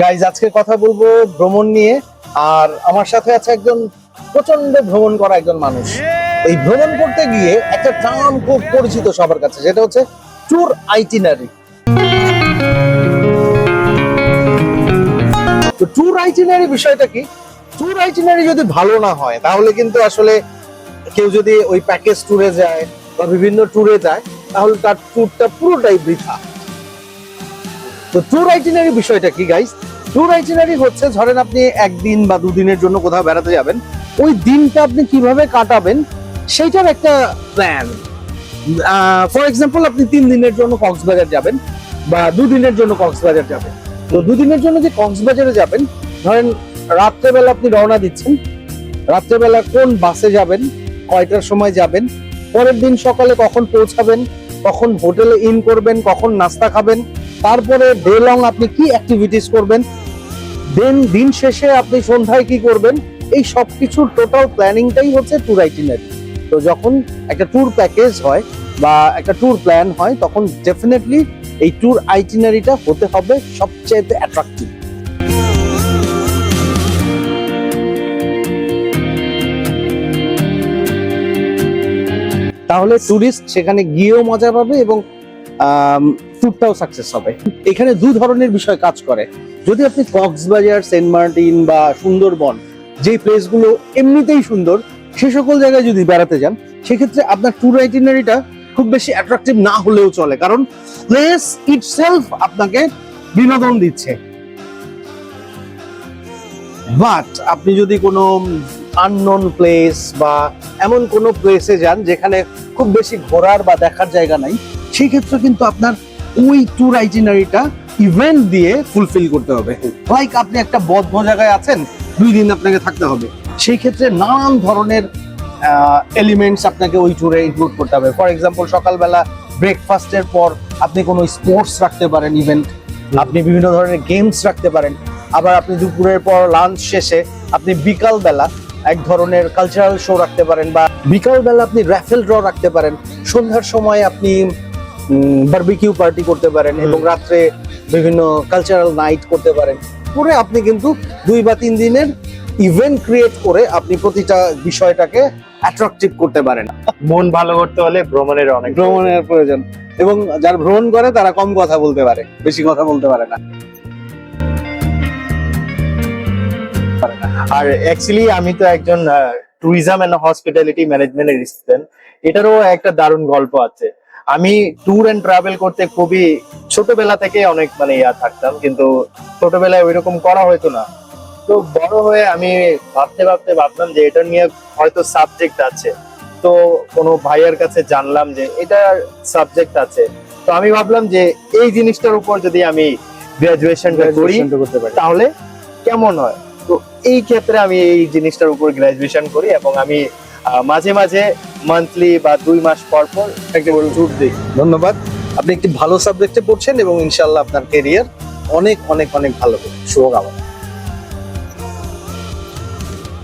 Guys আজকে কথা বলব ভ্রমণ নিয়ে, আর আমার সাথে আছে একজন প্রচণ্ড ভ্রমণ করা একজন মানুষ। এই ভ্রমণ করতে গিয়ে একটা টার্ম খুব পরিচিত সবার কাছে যেটা হচ্ছে ট্যুর আইটিনারি তো ট্যুর আইটিনারি বিষয়টা কি? ট্যুর আইটিনারি যদি ভালো না হয়, তাহলে কিন্তু আসলে কেউ যদি ওই প্যাকেজ ট্যুরে যায় বা বিভিন্ন ট্যুরে যায়, তাহলে তার ট্যুরটা পুরোটাই বৃথা। তো ট্যুর আইটিনারি বিষয়টা কি গাইস ট্যুর আইটিনারি হচ্ছে, ধরেন আপনি একদিন বা দুদিনের জন্য কোথাও বেড়াতে যাবেন। ওই দিনটা আপনি কীভাবে কাটাবেন, সেইটার একটা প্ল্যান ফর এক্সাম্পল আপনি তিন দিনের জন্য কক্সবাজার যাবেন বা দুদিনের জন্য কক্সবাজার যাবেন। তো দুদিনের জন্য যে কক্সবাজারে যাবেন, ধরেন রাত্রেবেলা আপনি রওনা দিচ্ছেন। রাত্রেবেলা কোন বাসে যাবেন, কয়টার সময় যাবেন, পরের দিন সকালে কখন পৌঁছাবেন, কখন হোটেলে ইন করবেন, কখন নাস্তা খাবেন তারপরে ডে লং আপনি কি অ্যাক্টিভিটিস করবেন? দেন দিন শেষে আপনি সন্ধ্যায় কি করবেন? এই সব কিছুর টোটাল প্ল্যানিংটাই হচ্ছে ট্যুর আইটিনারি তো যখন একটা ট্যুর প্যাকেজ হয় বা একটা ট্যুর প্ল্যান হয়, তখন ডেফিনেটলি এই ট্যুর আইটিনারিটা হতে হবে সবচেয়ে অ্যাট্রাকটিভ তাহলে টুরিস্ট সেখানে গিয়েও মজা পাবে এবং ট্যুরটাও সাকসেস হবে। এখানে দু ধরনের বিষয় কাজ করে। যদি আপনি কক্সবাজার, সেন্ট মার্টিন বা সুন্দরবন, যে প্লেসগুলো এমনিতেই সুন্দর, সে সকল জায়গায় যদি বেড়াতে যান, সেক্ষেত্রে আপনার ট্যুর আইটিনারিটা খুব বেশি অ্যাট্রাকটিভ না হলেও চলে। কারণ প্লেস ইটসেলফ আপনাকে বিনোদন দিচ্ছে। বাট আপনি যদি কোনো আননোন প্লেস বা এমন কোনো প্লেসে যান, যেখানে খুব বেশি ঘোরার বা দেখার জায়গা নাই সেই ক্ষেত্রে কিন্তু আপনার ওই ট্যুর আইটিনারিটা ইভেন্ট দিয়ে ফুলফিল করতে হবে। লাইক আপনি একটা বদ্ধ জায়গায় আছেন, দুই দিন আপনাকে থাকতে হবে। সেই ক্ষেত্রে নানান ধরনের এলিমেন্টস আপনাকে ওই ট্যুরে ইনক্লুড করতে হবে। ফর এক্সাম্পল সকালবেলা ব্রেকফাস্টের পর আপনি কোনো স্পোর্টস রাখতে পারেন ইভেন্ট আপনি বিভিন্ন ধরনের গেমস রাখতে পারেন। আবার আপনি দুপুরের পর লাঞ্চ শেষে আপনি বিকাল বেলা এক ধরনের কালচারাল শো রাখতে পারেন বা বিকাল বেলা আপনি র্যাফেল ড্র রাখতে পারেন। সন্ধ্যার সময় আপনি বারবিকিউ পার্টি করতে পারেন এবং রাত্রে বিভিন্ন কালচারাল নাইট করতে পারেন। করে আপনি কিন্তু দুই বা তিন দিনের ইভেন্ট ক্রিয়েট করে আপনি প্রতিটা বিষয়টাকে অ্যাট্রাকটিভ করতে পারেন। মন ভালো করতে হলে ভ্রমণের অনেক ভ্রমণের প্রয়োজন। এবং যারা ভ্রমণ করে তারা কম কথা বলতে পারে বেশি কথা বলতে পারে না। আর অ্যাকচুয়ালি আমি তো একজন ট্যুরিজম এন্ড হসপিটালিটি ম্যানেজমেন্টের স্টুডেন্ট এটারও একটা দারুণ গল্প আছে। আমি ট্যুর এন্ড ট্রাভেল করতে খুবই ছোটবেলা থেকে অনেক মানে ইয়া থাকতাম কিন্তু ছোটবেলায় ওইরকম করা হতো না। তো বড় হয়ে আমি ভাবতে ভাবতে ভাবলাম যে এটা নিয়ে হয়তো সাবজেক্ট আছে। তো কোনো ভাইয়ের কাছে জানলাম যে এটা সাবজেক্ট আছে। তো আমি ভাবলাম যে এই জিনিসটার উপর যদি আমি গ্রাজুয়েশনটা করি তাহলে কেমন হয়? তো এই ক্ষেত্রে আমি এই জিনিসটার উপর গ্রাজুয়েশন করি এবং আমি মাঝে মাঝে মান্থলি বা দুই মাস পর পর একটা ট্যুর দিই। ধন্যবাদ। আপনি একটি ভালো সাবজেক্টে পড়ছেন এবং ইনশাল্লাহ আপনার কেরিয়ার অনেক অনেক অনেক ভালো শুভকামনা।